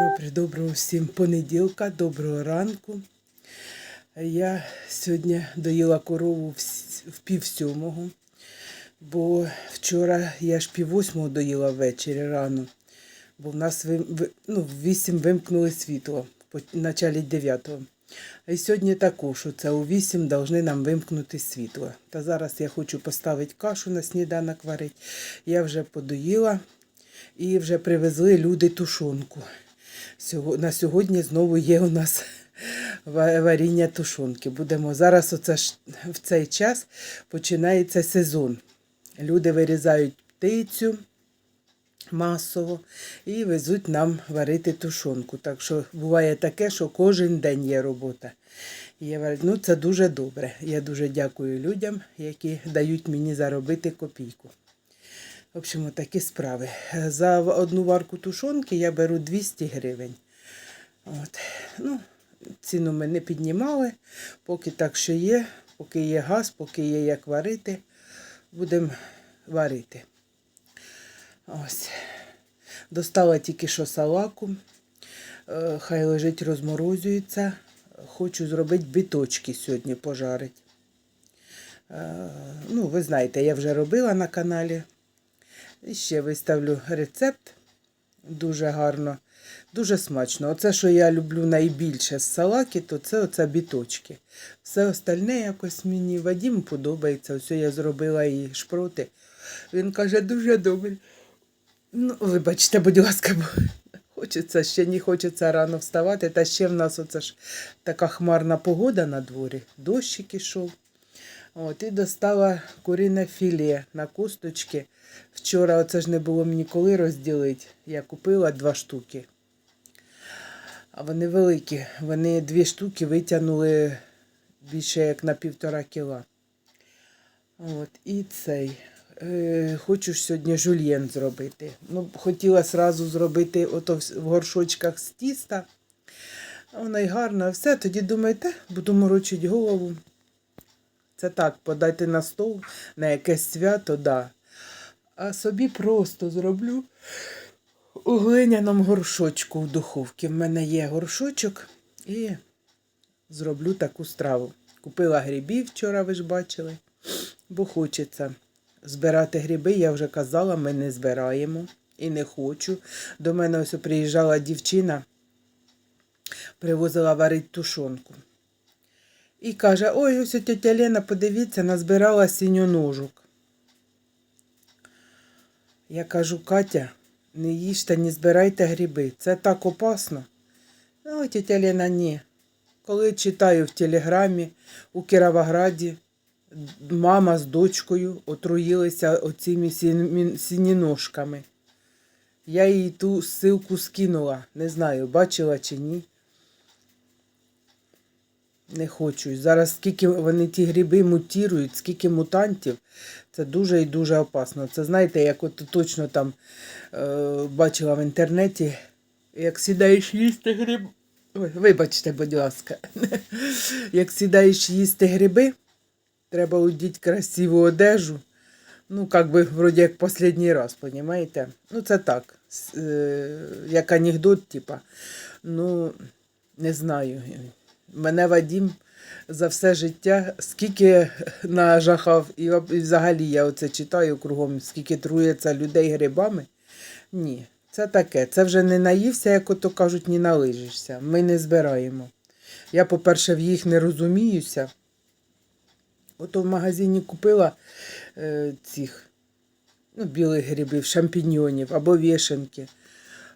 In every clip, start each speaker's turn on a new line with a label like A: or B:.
A: Доброго, придоброго всім понеділка, доброго ранку. Я сьогодні доїла корову в пів сьомого, бо вчора я ж пів восьмого доїла ввечері рано, бо в нас ну, в вісім вимкнули світло, по началі дев'ятого. Й сьогодні також, це у вісім повинні нам вимкнути світло. Та зараз я хочу поставити кашу на сніданок варити. Я вже подоїла. І вже привезли люди тушонку. На сьогодні знову є у нас варіння тушонки. Будемо зараз оце в цей час починається сезон. Люди вирізають птицю масово і везуть нам варити тушонку. Так що буває таке, що кожен день є робота. Ну, це дуже добре. Я дуже дякую людям, які дають мені заробити копійку. В общем, такі справи. За одну варку тушонки я беру 200 гривень. От. Ну, ціну ми не піднімали, поки так що є, поки є газ, поки є як варити, будемо варити. Ось. Достала тільки що салаку. Е, Хай лежить, розморозується. Хочу зробити біточки сьогодні пожарити. Е, Ну, ви знаєте, я вже робила на каналі. І ще виставлю рецепт. Дуже гарно, дуже смачно. Оце, що я люблю найбільше з салаки, то це оце біточки. Все остальне якось мені Вадім подобається. Ось я зробила і шпроти. Він каже, дуже добре. Ну, вибачте, будь ласка, бо хочеться, ще не хочеться рано вставати. Та ще в нас оце ж така хмарна погода на дворі. Дощик ішов. От, і достала курине філе на косточки. Вчора оце ж не було мені коли розділити. Я купила два штуки. А вони великі. Вони дві штуки витягнули більше як на півтора кіла. От, і цей. Е, хочу сьогодні жульєн зробити. Ну, хотіла сразу зробити ото в горшочках з тіста. Воно й гарно, все. Тоді думаєте, буду морочити голову. Це так, подати на стол на якесь свято, да. А собі просто зроблю у глиняному горшочку в духовці. В мене є горшочок і зроблю таку страву. Купила грибів вчора, ви ж бачили, бо хочеться. Збирати гриби, я вже казала, ми не збираємо і не хочу. До мене ось приїжджала дівчина, привозила варити тушонку. І каже: ой, ось тетя Лена, подивіться, назбирала синьоножок. Я кажу, Катя, не їжте, не збирайте гриби. Це так опасно. Ну, тетя Лена, ні. Коли читаю в телеграмі у Кіровограді, мама з дочкою отруїлися оціми сін- синіножками. Я їй ту ссылку скинула. Не знаю, бачила чи ні. Не хочу. Зараз скільки вони ті гриби мутірують, скільки мутантів, це дуже і дуже опасно. Це знаєте, як от точно там е, бачила в інтернеті, як сідаєш їсти гриб. Ой, вибачте, будь ласка. як сідаєш їсти гриби, треба одіти красиву одежу. Ну, як би, вроді як останній раз, понімаєте? Ну, це так, е, як анекдот, типа. Ну, не знаю. Мене Вадім за все життя, скільки нажахав, і взагалі я оце читаю кругом, скільки трується людей грибами. Ні, це таке. Це вже не наївся, як ото кажуть, не налижишся. Ми не збираємо. Я, по-перше, в їх не розуміюся. Ото в магазині купила е, цих ну, білих грибів, шампіньйонів або вішенки.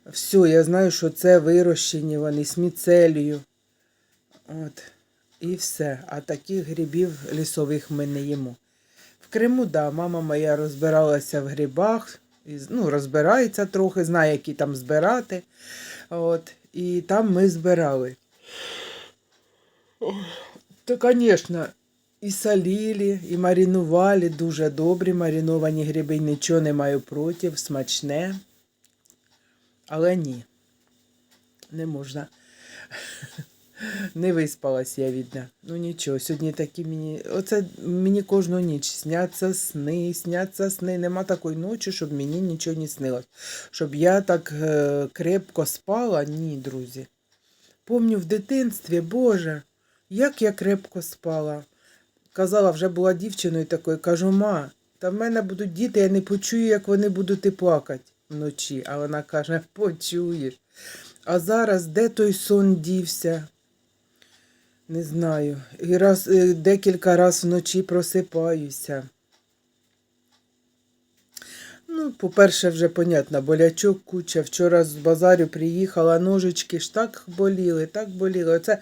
A: Все, я знаю, що це вирощені вони з міцелію. От. І все. А таких грибів лісових ми не їмо. В Криму, да, мама моя розбиралася в грибах, ну, розбирається трохи, знає, які там збирати. От. І там ми збирали. То, звісно, і солили, і маринували дуже добрі мариновані гриби, нічого не маю проти, смачне. Але ні, не можна. Не виспалась я відна. Ну нічого, сьогодні такі мені. Оце мені кожну ніч сняться сни, сняться сни. Нема такої ночі, щоб мені нічого не снилось. Щоб я так е, крепко спала, ні, друзі. Помню в дитинстві, Боже, як я крепко спала. Казала, вже була дівчиною такою, кажу, ма, та в мене будуть діти, я не почую, як вони будуть плакати вночі. А вона каже, почуєш. А зараз де той сон дівся? Не знаю. І раз, е, декілька разів вночі просипаюся. Ну, по-перше, вже понятно, болячок куча. Вчора з базарю приїхала, ножички ж так боліли, так боліли. Оце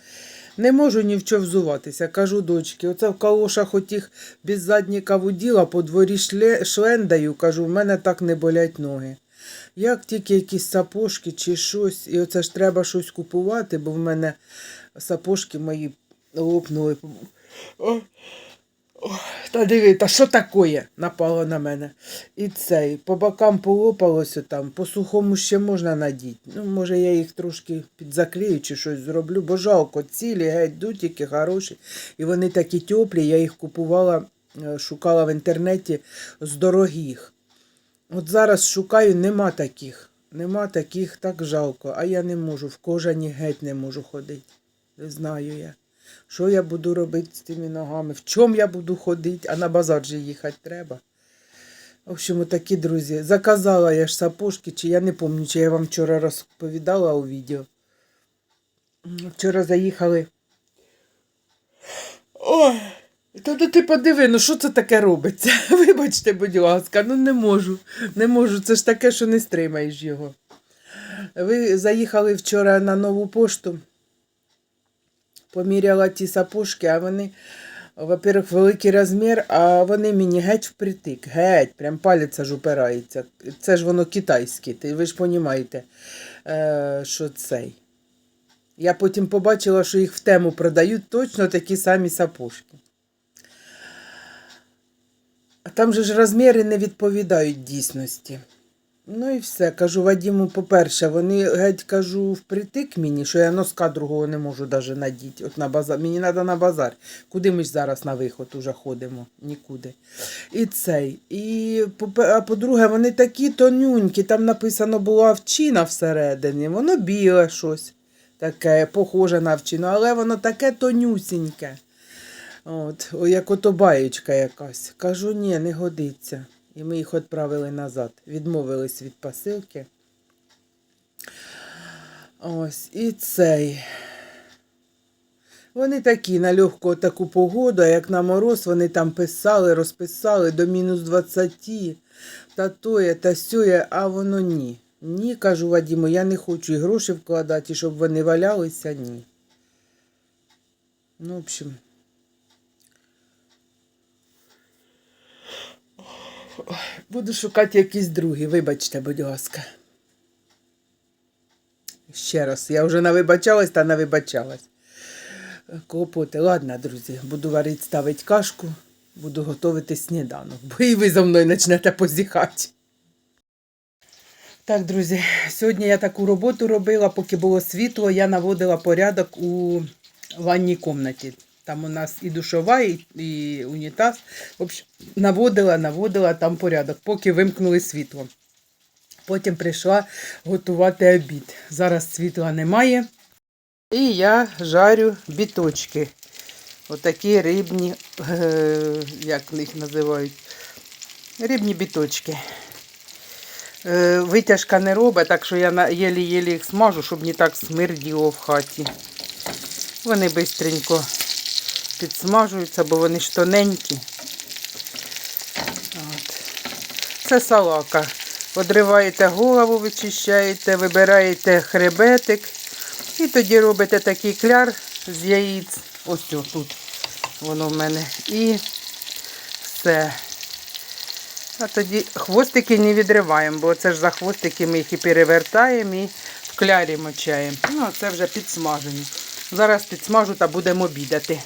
A: не можу ні в що взуватися. Кажу дочки, оце в калошах отіх без задніка воділа, по дворі шле, шлендаю, кажу, в мене так не болять ноги. Як тільки якісь сапожки чи щось, і оце ж треба щось купувати, бо в мене сапожки мої лопнули. О, о, Та диви, та що таке? Напало на мене. І цей, по бокам полопалося там, по сухому ще можна надіти. Ну, може, я їх трошки підзаклею чи щось зроблю, бо жалко, цілі, геть, дутики хороші. І вони такі теплі, я їх купувала, е, шукала в інтернеті з дорогих. От зараз шукаю, нема таких. Нема таких, так жалко. А я не можу, в кожані геть не можу ходити. Не знаю я. Що я буду робити з тими ногами? В чому я буду ходити, а на базар же їхати треба. В общем, такі друзі. Заказала я ж сапожки, чи я не пам'ятаю, чи я вам вчора розповідала у відео. Вчора заїхали. Ой, та ти подиви, ну що це таке робиться? Вибачте, будь ласка, ну не можу. Не можу. Це ж таке, що не стримаєш його. Ви заїхали вчора на нову пошту, поміряла ті сапожки, а вони, во-первых, великий розмір, а вони мені геть впритик, геть, прям палець аж упирається. Це ж воно китайське, ви ж розумієте, е, що цей. Я потім побачила, що їх в тему продають точно такі самі сапожки. А там же ж розміри не відповідають дійсності. Ну і все. Кажу Вадіму, по-перше, вони геть кажу впритик мені, що я носка другого не можу навіть надіти. От на базар. Мені треба на базар. Куди ми ж зараз на виход уже ходимо? Нікуди. І цей. І а по-друге, вони такі тонюнькі. Там написано була овчина всередині. Воно біле щось таке, похоже на овчину, але воно таке тонюсіньке. От, о, як ото баєчка якась. Кажу, ні, не годиться. І ми їх відправили назад. Відмовились від посилки. Ось, і цей. Вони такі на легку таку погоду, а як на мороз, вони там писали, розписали до мінус 20, та тоє, та сьоє, а воно ні. Ні, кажу Вадіму, я не хочу і гроші вкладати, щоб вони валялися, ні. Ну, в общем. Буду шукати якісь другі, вибачте, будь ласка. Ще раз, я вже навибачалась та навибачалась. Клопоти. Ладно, друзі, буду варити, ставити кашку, буду готувати сніданок, бо і ви за мною почнете позіхати. Так, друзі, сьогодні я таку роботу робила, поки було світло, я наводила порядок у ванній кімнаті. Там у нас і душова, і, і унітаз. В наводила, наводила там порядок, поки вимкнули світло. Потім прийшла готувати обід. Зараз світла немає. І я жарю біточки. Отакі рибні, е, як їх називають, рибні біточки. Е, Витяжка не робить, так що я єлі-єлі їх смажу, щоб не так смерділо в хаті. Вони швидко підсмажуються, бо вони ж тоненькі. От. Це салака. Одриваєте голову, вичищаєте, вибираєте хребетик. І тоді робите такий кляр з яїць. Ось тут воно в мене. І все. А тоді хвостики не відриваємо, бо це ж за хвостики ми їх і перевертаємо і в клярі мочаємо. Ну, а це вже підсмажені. Зараз підсмажу та будемо обідати.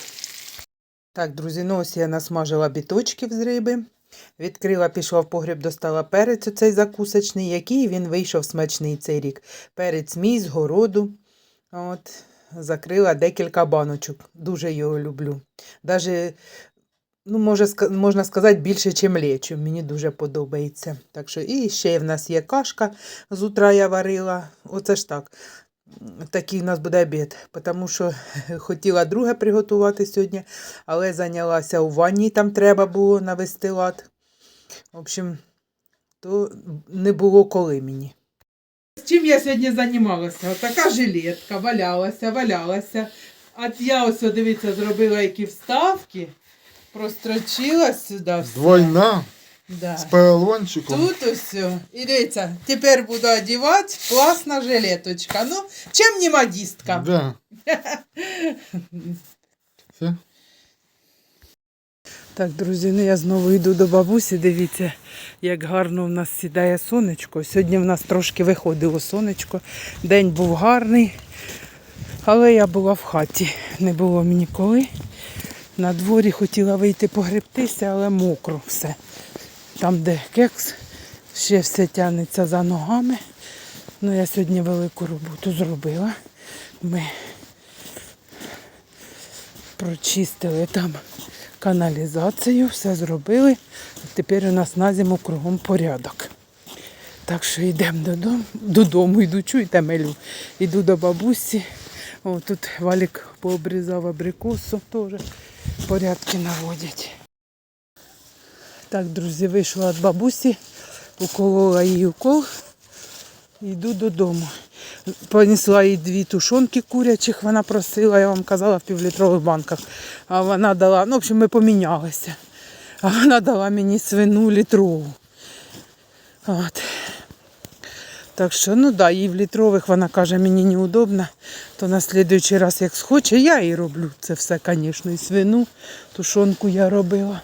A: Так, друзі, ну ось я насмажила біточків з риби. Відкрила, пішла в погріб, достала перець оцей закусочний, який він вийшов смачний цей рік. Перець мій з городу. От. закрила декілька баночок. Дуже його люблю. Даже, ну, може, можна сказати, більше, ніж лечу. Мені дуже подобається. Так що, і ще в нас є кашка з утра я варила. Оце ж так. Такий у нас буде обід, тому що хотіла друге приготувати сьогодні, але зайнялася у ванні, там треба було навести лад. В общем, то не було коли мені. Чим я сьогодні займалася? Така жилетка валялася, валялася. А я ось, дивіться, зробила які вставки, прострочила сюди все.
B: Двойна
A: Да.
B: з поролончиком.
A: Тут о. І дивіться, тепер буду одягати класна жилеточка. Ну, чим не модістка?
B: Да. Все?
A: Так, друзі, ну я знову йду до бабусі. Дивіться, як гарно в нас сідає сонечко. Сьогодні в нас трошки виходило сонечко. День був гарний, але я була в хаті. Не було мені коли. На дворі хотіла вийти погребтися, але мокро все. Там, де кекс, ще все тягнеться за ногами. Ну, я сьогодні велику роботу зробила. Ми прочистили там каналізацію, все зробили. Тепер у нас на зиму кругом порядок. Так що йдемо додому, додому йду, чуєте, мелю. Йду до бабусі. О, тут валік пообрізав абрикосу, теж порядки наводять. Так, друзі, вийшла від бабусі, уколола їй укол. Йду додому. Понесла їй дві тушонки курячих, вона просила, я вам казала, в півлітрових банках. А вона дала, ну, в общем, ми помінялися. А вона дала мені свину літрову. От. Так що, ну да, їй в літрових вона каже, мені неудобно, то на слідуючий раз, як схоче, я і роблю це все, звісно, і свину, тушонку я робила,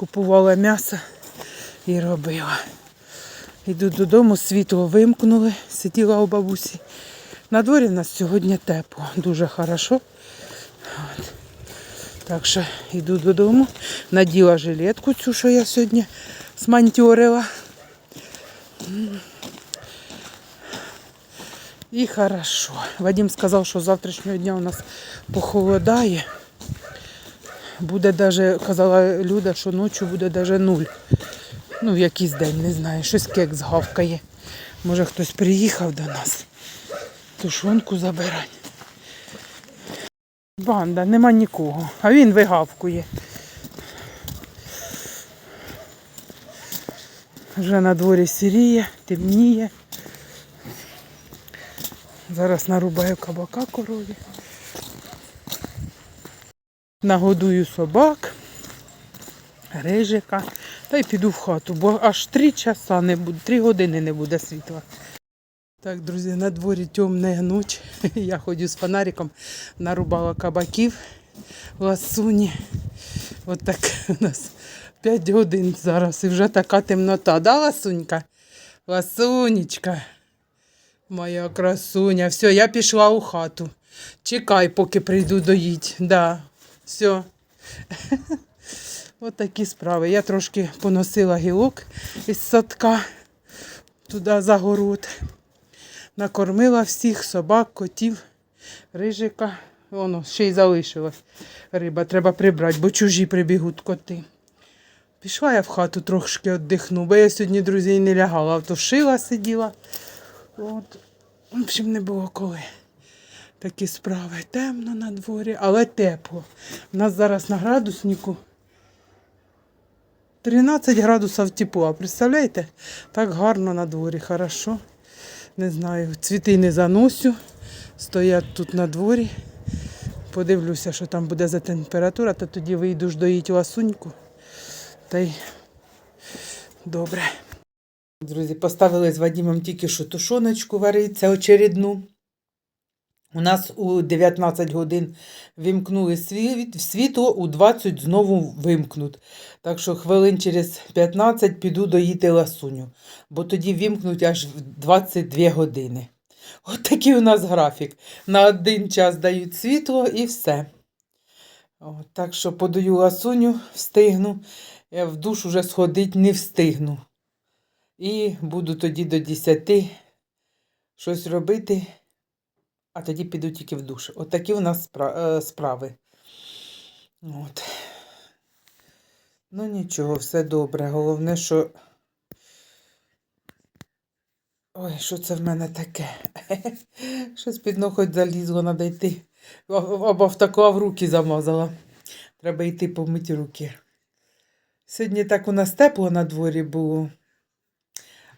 A: купувала м'ясо і робила. Йду додому, світло вимкнули, сиділа у бабусі. На дворі в нас сьогодні тепло, дуже хорошо. От. Так що йду додому, наділа жилетку цю, що я сьогодні смантьорила. І хорошо. Вадим сказав, що з завтрашнього дня у нас похолодає. Буде даже, казала Люда, що ночі буде даже нуль. Ну, в якийсь день, не знаю, щось кекс гавкає. Може хтось приїхав до нас. Тушонку забирати. Банда, нема нікого. А він вигавкує. Вже на дворі сіріє, темніє. Зараз нарубаю кабака корові. Нагодую собак, рижика. Та й піду в хату, бо аж три часа не буде, три години не буде світла. Так, друзі, на дворі темна ніч. Я ходю з фонариком, нарубала кабаків ласуні. От так у нас 5 годин зараз і вже така темнота. Да, ласунька? Ласунечка. Моя красуня. Все, я пішла у хату. Чекай, поки прийду доїть. Да. Все. От такі справи. Я трошки поносила гілок із садка туди за город. Накормила всіх собак, котів, рижика. Воно ще й залишилась риба. Треба прибрати, бо чужі прибігуть коти. Пішла я в хату трошки віддихну, бо я сьогодні, друзі, не лягала, а то шила сиділа. От. В общем, не було коли. Такі справи. Темно на дворі, але тепло. У нас зараз на градуснику 13 градусів тепла. Представляєте? Так гарно на дворі, хорошо. Не знаю, цвіти не заносю. Стоять тут на дворі. Подивлюся, що там буде за температура, то тоді вийду ж доїть ласуньку. Та й добре. Друзі, поставили з Вадимом тільки що тушоночку варити, це очередну. У нас у 19 годин вимкнули світ, світло, у 20 знову вимкнуть. Так що хвилин через 15 піду доїти ласуню, бо тоді вимкнуть аж в 22 години. От такий у нас графік. На один час дають світло і все. От, так що подаю ласуню, встигну. Я в душ уже сходити не встигну. І буду тоді до 10 щось робити. А тоді піду тільки в душ. От такі у нас е, справи. От. Ну нічого, все добре. Головне, що. Ой, що це в мене таке? Щось під ноготь залізло, треба йти. Або втекла в руки замазала. Треба йти помити руки. Сьогодні так у нас тепло на дворі було.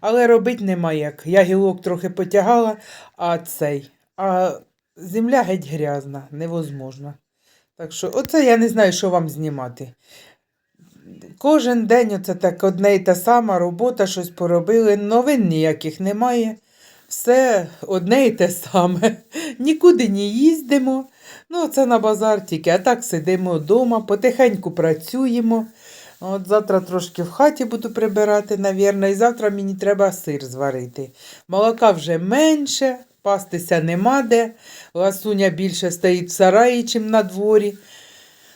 A: Але робити нема як. Я гілок трохи потягала, а цей. А земля геть грязна, невозможно. Так що, оце я не знаю, що вам знімати. Кожен день оце так одне і та сама робота, щось поробили, новин ніяких немає. Все одне і те саме. Нікуди не їздимо. Ну, це на базар тільки, а так сидимо вдома, потихеньку працюємо. От завтра трошки в хаті буду прибирати, навірно, і завтра мені треба сир зварити. Молока вже менше, пастися нема де. Ласуня більше стоїть в сараї, чим на дворі.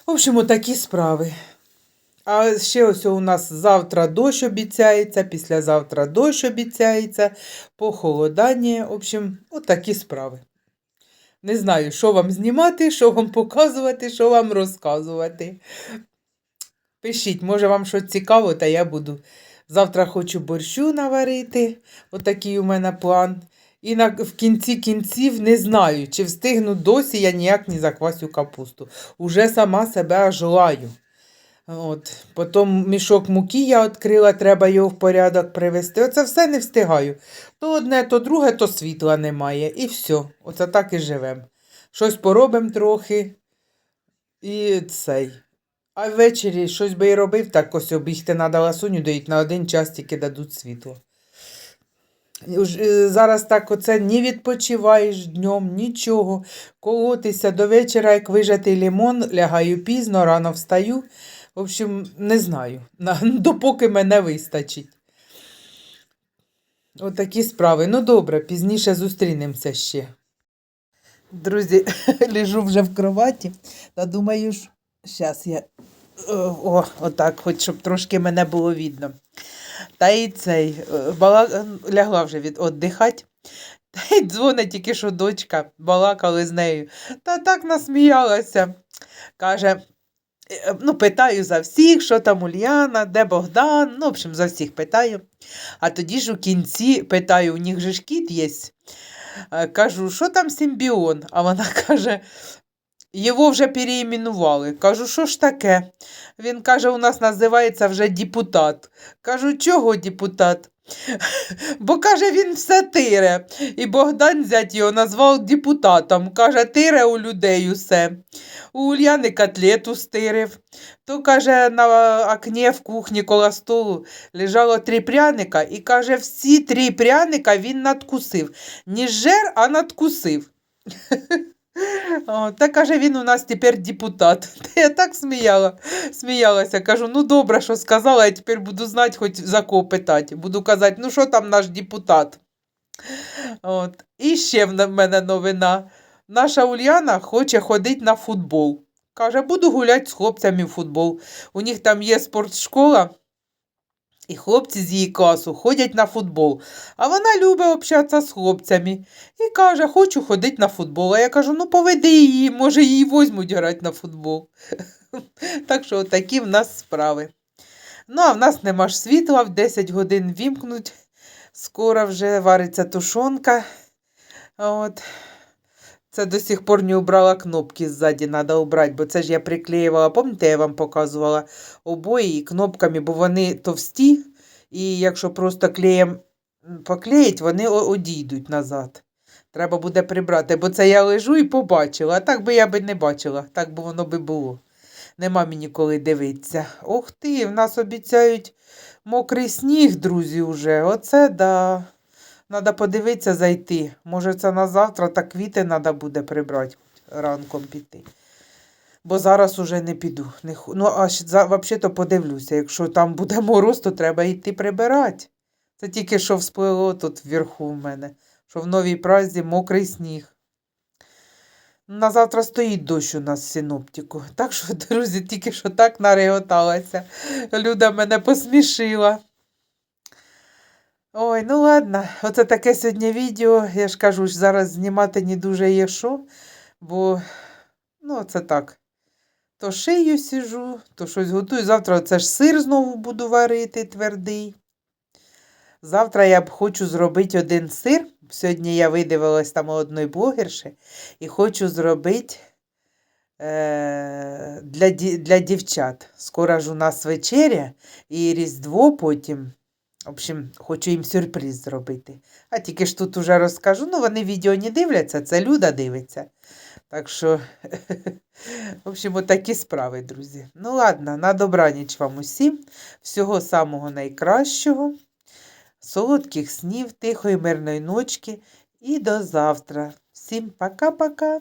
A: В общем, такі справи. А ще ось у нас завтра дощ обіцяється, післязавтра дощ обіцяється, похолодання. В общем, отакі справи. Не знаю, що вам знімати, що вам показувати, що вам розказувати. Пишіть, може вам щось цікаво, та я буду. Завтра хочу борщу наварити. Отакий у мене план. І на, в кінці кінців не знаю, чи встигну досі я ніяк не заквасю капусту. Уже сама себе аж лаю. От. Потім мішок муки я відкрила, треба його в порядок привести. Оце все не встигаю. То одне, то друге, то світла немає. І все. Оце так і живемо. Щось поробимо трохи. І цей. А ввечері щось би і робив, так ось обігти треба ласуню доїть на один час тільки дадуть світло. Е, Зараз так оце не відпочиваєш днем, нічого. Колотися до вечора, як вижатий лимон, лягаю пізно, рано встаю. В общем, не знаю, допоки мене вистачить. Отакі справи. Ну добре, пізніше зустрінемося ще. Друзі, лежу вже в кроваті та думаю, ж, зараз я. О, отак, хоч щоб трошки мене було видно. Та й цей е, бала... лягла вже від. Та й дзвонить тільки що дочка, балакали з нею. Та так насміялася. Каже, е, ну, питаю за всіх, що там Ульяна, де Богдан. Ну, в общем, за всіх питаю. А тоді ж у кінці питаю, у них же ж кіт є. Е, Кажу, що там симбіон? А вона каже, його вже переіменували. Кажу, що ж таке? Він каже, у нас називається вже депутат. Кажу, чого депутат? Бо каже, він все тире. І Богдан зять його назвав депутатом. Каже, тире у людей усе. У Ульяни котлету стирив. То, каже, на окні в кухні коло столу лежало три пряника, і каже, всі три пряника він надкусив. Не жер, а надкусив. Та каже, він у нас тепер депутат. Та я так сміяла, сміялася. Кажу, ну добре, що сказала, я тепер буду знати, хоч за кого питати. Буду казати, ну що там наш депутат. От. І ще в мене новина. Наша Ульяна хоче ходити на футбол. Каже, буду гуляти з хлопцями в футбол. У них там є спортшкола, і хлопці з її класу ходять на футбол. А вона любить общатися з хлопцями. І каже, хочу ходити на футбол. А я кажу, ну поведи її, може її возьмуть грати на футбол. Так що такі в нас справи. Ну, а в нас нема ж світла, в 10 годин вімкнуть. Скоро вже вариться тушонка. От. Це до сих пор не убрала кнопки ззаді, треба убрати, бо це ж я приклеювала, пам'ятаєте, я вам показувала обої кнопками, бо вони товсті, і якщо просто клеєм поклеїть, вони одійдуть назад. Треба буде прибрати, бо це я лежу і побачила, а так би я би не бачила, так би воно би було. Нема мені коли дивитися. Ох ти, в нас обіцяють мокрий сніг, друзі, уже. Оце да. Надо подивитися зайти. Може, це на завтра та квіти треба буде прибрати, ранком піти. Бо зараз уже не піду. Не, ну, а взагалі-то подивлюся. Якщо там буде мороз, то треба йти прибирати. Це тільки що всплило тут вверху в мене, що в новій празі мокрий сніг. На завтра стоїть дощ у нас синоптику. Так що, друзі, тільки що так нареготалася. Люда мене посмішила. Ой, ну ладно, оце таке сьогодні відео. Я ж кажу, ж зараз знімати не дуже є що, бо ну, це так. То шию сижу, то щось готую. Завтра це ж сир знову буду варити твердий. Завтра я б хочу зробити один сир. Сьогодні я видивилась там одної блогерші і хочу зробити е, для, для дівчат. Скоро ж у нас вечеря і Різдво потім. В общем, хочу їм сюрприз зробити. А тільки ж тут уже розкажу. Ну, вони відео не дивляться, це Люда дивиться. Так що, в общем, отакі справи, друзі. Ну, ладно, на добраніч вам усім. Всього самого найкращого. Солодких снів, тихої мирної ночки і до завтра. Всім пока-пока.